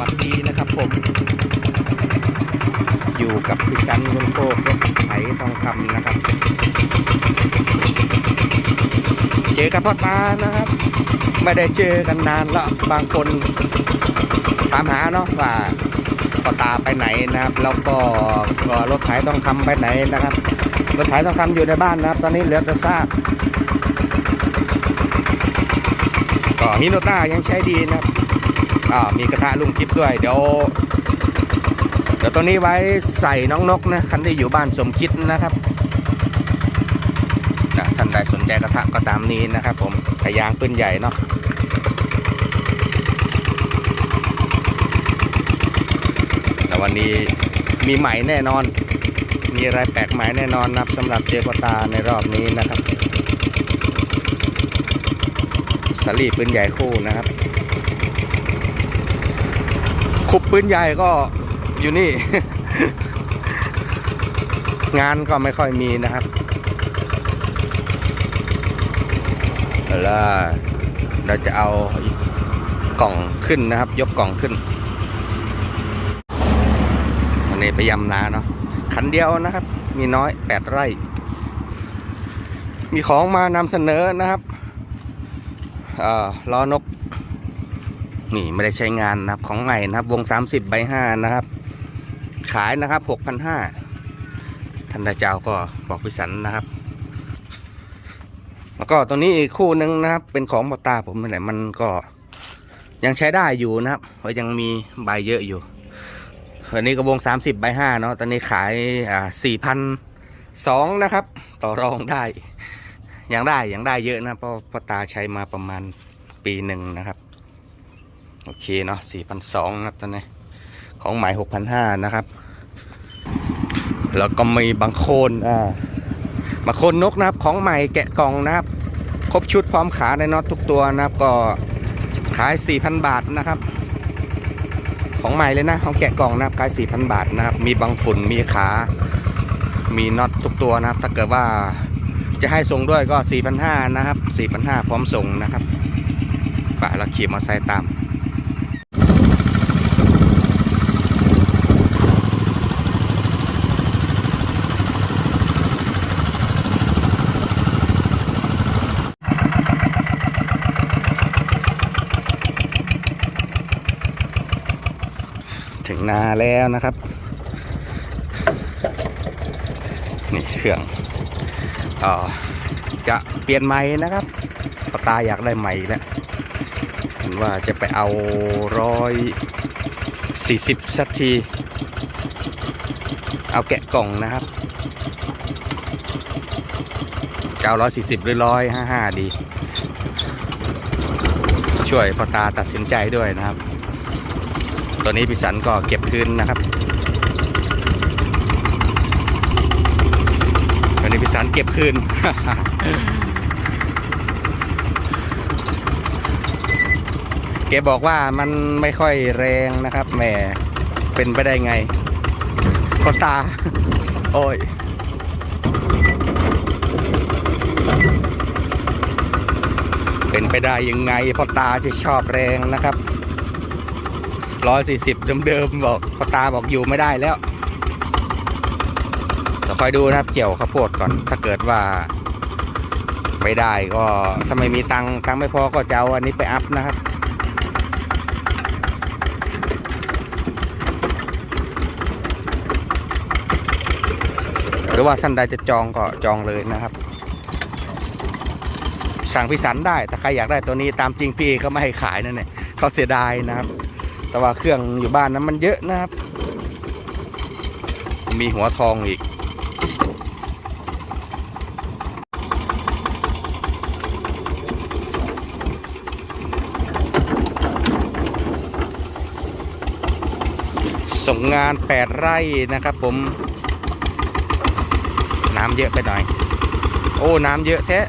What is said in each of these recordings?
วัสดีนะครับผม อยู่กับพี่กันคนโคกรถไถทองคำนะครับ เจอกับพ่อตานะครับ ไม่ได้เจอกันนานละบางคนถามหาเนาะว่าพ่อตาไปไหนนะครับ แล้วก็ก็รถไถทองคำไปไหนนะครับ รถไถทองคำอยู่ในบ้านนะครับ ตอนนี้เหลือแต่ซากก็ฮิโนต้ายังใช้ดีนะครับ อ่ามีกระทะลุงกิฟด้วย เดี๋ยว เดี๋ยวตัวนี้ไว้ใส่น้องนกนะคันที่อยู่บ้านสมคิดนะครับนะท่านใดสนใจกระทะก็ตามนี้นะครับผมขยางปืนใหญ่เนาะแต่วันนี้มีใหม่แน่นอน มีอะไรแปลกใหม่แน่นอนนับสำหรับเจปตาในรอบนี้นะครับสลีปืนใหญ่คู่นะครับ คุบปืนใหญ่ก็อยู่นี่ งานก็ไม่ค่อยมีนะครับแล้วเราจะเอากล่องขึ้นนะครับ ยกกล่องขึ้นวันนี้ไปยำนาเนาะคันเดียวนะครับ มีน้อยแปดไร่ มีของมานำเสนอนะครับล้อนก นี่ไม่ได้ใช้งานนะครับของใหม่นะครับ วง 30ใบ5นะครับ ขายนะครับ6,500ท่านดาเจ้าก็บอกพิสันนะครับ แล้วก็ตัวนี้อีกคู่หนึ่งนะครับ เป็นของบอตาผมนี่แหละมันก็ยังใช้ได้อยู่นะครับเพราะยังมีใบเยอะอยู่อันนี้ก็วง 30 ใบ5เนาะ ตอนนี้ขายอ่า4,200นะครับ ต่อรองได้ ยังได้ ยังได้เยอะนะ เพราะพ่อตาใช้มาประมาณปีหนึ่งนะครับ โอเคเนาะสี่พันสองครับตอนนี้ ของหมายหกพันห้านะครับ แล้วก็มีบางโคนอ่าบางโคนนกนะครับ ของใหม่แกะกล่องนะครับ ครบชุดพร้อมขาในน็อตทุกตัวนะครับ ก็ขาย4,000บาทนะครับ ของใหม่เลยนะของแกะกล่องนะครับขาย4,000บาทนะครับ มีบางฝุ่นมีขา มีน็อตทุกตัวนะครับ ถ้าเกิดว่าจะให้ส่งด้วยก็ 4,500 นะครับ 4,500 พร้อมส่งนะครับไปเราขี่มอเตอร์ไซค์ตาม ถึงนาแล้วนะครับ นี่เครื่องออจะเปลี่ยนใหม่นะครับปตาอยากได้ใหม่แล้วเห็นว่าจะไปเอาร้อยสี่สิบสักที เอาแกะกล่องนะครับจะเอาร้อยสี่สิบหรือร้อยห้าห้าดี ช่วยพ่อตาตัดสินใจด้วยนะครับ ตัวนี้พิสันก็เก็บคืนนะครับตัวนี้พิสันเก็บคืนแกบอกว่ามันไม่ค่อยแรงนะครับแหมเป็นไปได้ไงพ่อตา โอ้ยเป็นไปได้ยังไงพ่อตาจะชอบแรงนะครับ ร้อยสี่สิบเดิมๆบอกพอตาบอกอยู่ไม่ได้แล้วเดี๋ยวคอยดูนะครับเกี่ยวข้าวโพดก่อน ถ้าเกิดว่า ไม่ได้ก็ถ้าไม่มีตังค์ตังค์ไม่พอก็จะเอาอันนี้ไปอัพนะครับหรือว่าท่านใดจะจองก็จองเลยนะครับ สั่งพิสันได้ถ้าใครอยากได้ตัวนี้ตามจริงพี่ก็ไม่ให้ขายนั่นแหละเขาเสียดายนะครับ แต่ว่าเครื่องอยู่บ้านนั้นมันเยอะนะครับ มีหัวทองอีก ส่งงาน 8 ไร่นะครับผม น้ำเยอะไปหน่อย โอ้ น้ำเยอะแท้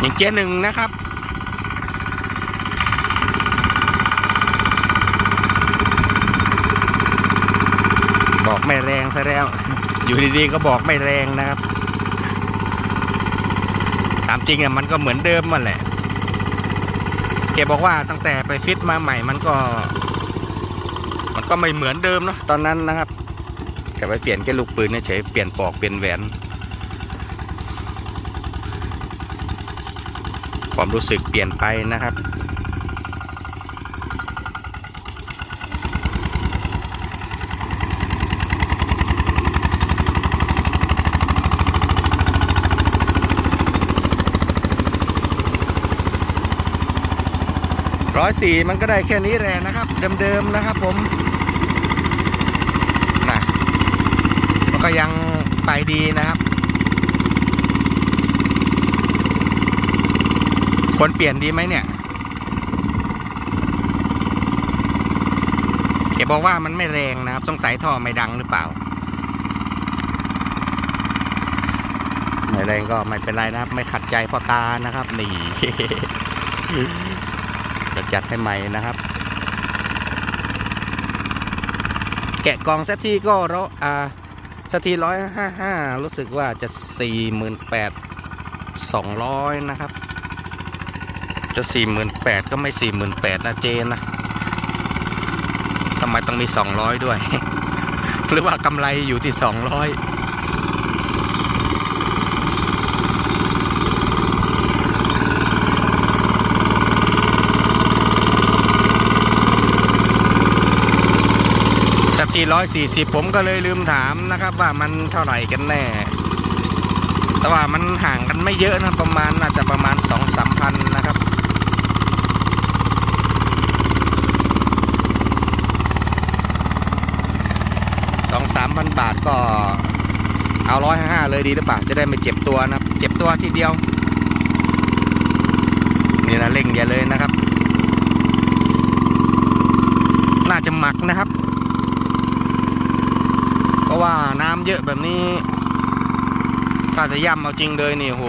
อย่างเกียร์หนึ่งนะครับบอกไม่แรงซะแล้ว อยู่ดีๆก็บอกไม่แรงนะครับ ตามจริงอะมันก็เหมือนเดิมมันแหละ แกบอกว่าตั้งแต่ไปฟิตมาใหม่มันก็ มันก็ไม่เหมือนเดิมเนาะตอนนั้นนะครับแกไปเปลี่ยนแค่ลูกปืนเฉยเปลี่ยนปลอกเปลี่ยนแหวน ความรู้สึกเปลี่ยนไปนะครับ ร้อยสี่มันก็ได้แค่นี้แหละนะครับ เดิมๆนะครับผมนะมันก็ยังไปดีนะครับ ควรเปลี่ยนดีไหมเนี่ยแกบอกว่ามันไม่แรงนะครับ สงสัยท่อไม่ดังหรือเปล่า ไม่แรงก็ไม่เป็นไรนะครับ ไม่ขัดใจพ่อตานะครับ นี่จะจัดให้ใหม่นะครับ แกะกองสักทีก็ราอ่าสักทีร้อยห้าห้ารู้สึกว่าจะสี่หมื่นแปดสองร้อยนะครับ จะสี่หมื่นแปดก็ไม่สี่หมื่นแปดนะเจนนะทำไมต้องมีสองร้อยด้วย หรือว่ากำไรอยู่ที่สองร้อยสักทีร้อยสี่สิบผมก็เลยลืมถามนะครับ ว่ามันเท่าไหร่กันแน่ แต่ว่ามันห่างกันไม่เยอะนะประมาณน่าจะประมาณสองสามพันนะครับ สองสามพันบาทก็เอาร้อยห้าเลยดีหรือเปล่าจะได้ไม่เจ็บตัวนะเจ็บตัวทีเดียว นี่นะเร่งอย่าเลยนะครับ น่าจะหมักนะครับ เพราะว่าน้ำเยอะแบบนี้ถ้าจะย่ำเอาจริงเลยนี่โห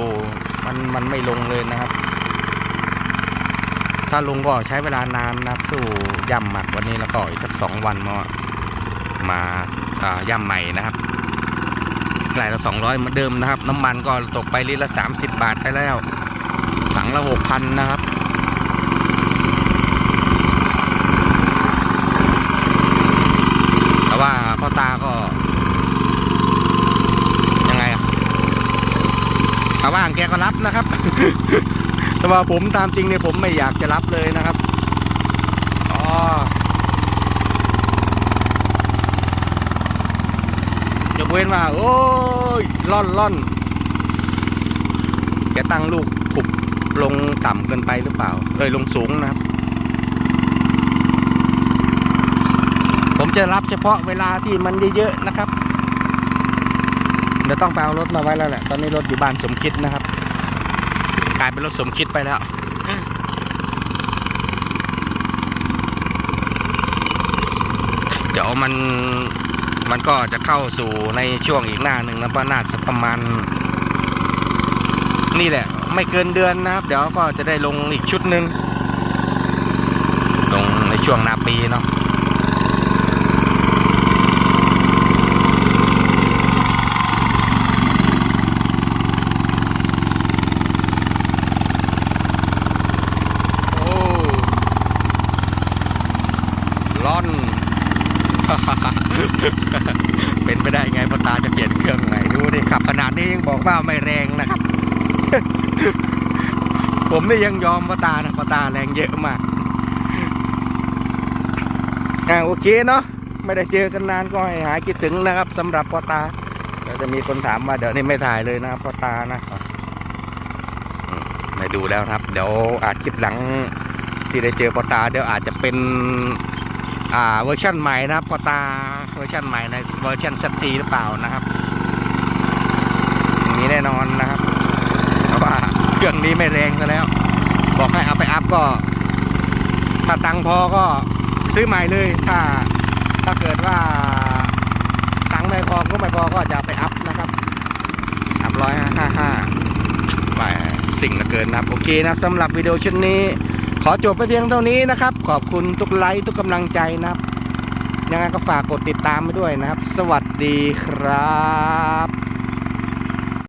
มันมันไม่ลงเลยนะครับ ถ้าลงก็ใช้เวลานานนะครับสู้ย่ำหมักวันนี้แล้วก็อีกสักสองวันมา มาอ่าย่ำใหม่นะครับไกลละสองร้อยเหมือนเดิมนะครับ น้ำมันก็ตกไปลิตรละสามสิบบาทไปแล้วถังละหกพันนะครับแต่ว่าพ่อตาก็ยังไงอะถ้าว่างแกก็รับนะครับ แต่ว่าผมตามจริงเนี่ยผมไม่อยากจะรับเลยนะครับ อ๋อยก เว้นว่าโอ้ยล่อนล่อนแกตั้งลูกขุบลงต่ำเกินไปหรือเปล่า เลยลงสูงนะครับ ผมจะรับเฉพาะเวลาที่มันเยอะๆนะครับ เดี๋ยวต้องไปเอารถมาไว้แล้วแหละ ตอนนี้รถอยู่บ้านสมคิดนะครับ กลายเป็นรถสมคิดไปแล้วเดี๋ยวมัน มันก็จะเข้าสู่ในช่วงอีกหน้าหนึ่งนะว่าน่าจะประมาณ นี่แหละ ไม่เกินเดือนนะครับ เดี๋ยวก็จะได้ลงอีกชุดหนึ่งลงในช่วงหนาปีเนาะ โอ้ล่อน เป็นไปได้ไงพ่อตาจะเปลี่ยนเครื่องไหนดูดิ ขับขนาดนี้ยังบอกว่าไม่แรงนะครับ ผมนี่ยังยอมพ่อตานะพ่อตาแรงเยอะมากอ่าโอเคเนาะไม่ได้เจอกันนานก็หายคิดถึงนะครับสำหรับพ่อตาเดี๋ยวจะมีคนถามว่าเดี๋ยวนี้ไม่ถ่ายเลยนะพ่อตานะไม่ดูแล้วครับ เดี๋ยวอาจคลิปหลังที่ได้เจอพ่อตาเดี๋ยวอาจจะเป็นอ่าเวอร์ชันใหม่นะครับพอตาเวอร์ชันใหม่ในเวอร์ชันเซทีหรือเปล่านะครับ นี้แน่นอนนะครับเพราะว่าเครื่องนี้ไม่แรงซะแล้ว บอกให้เอาไปอัพก็ ถ้าตังค์พอก็ซื้อใหม่เลย ถ้าถ้าเกิดว่าตังค์ไม่พอก็ไม่พอก็จะไปอัพนะครับอัพร้อยห้าห้าไปสิ่งเหลือเกินนะครับ โอเคนะสำหรับวิดีโอชุดนี้ ขอจบไปเพียงเท่านี้นะครับ ขอบคุณทุกไลค์ทุกกำลังใจนะครับยังไงก็ฝากกดติดตามไปด้วยนะครับ สวัสดีครับ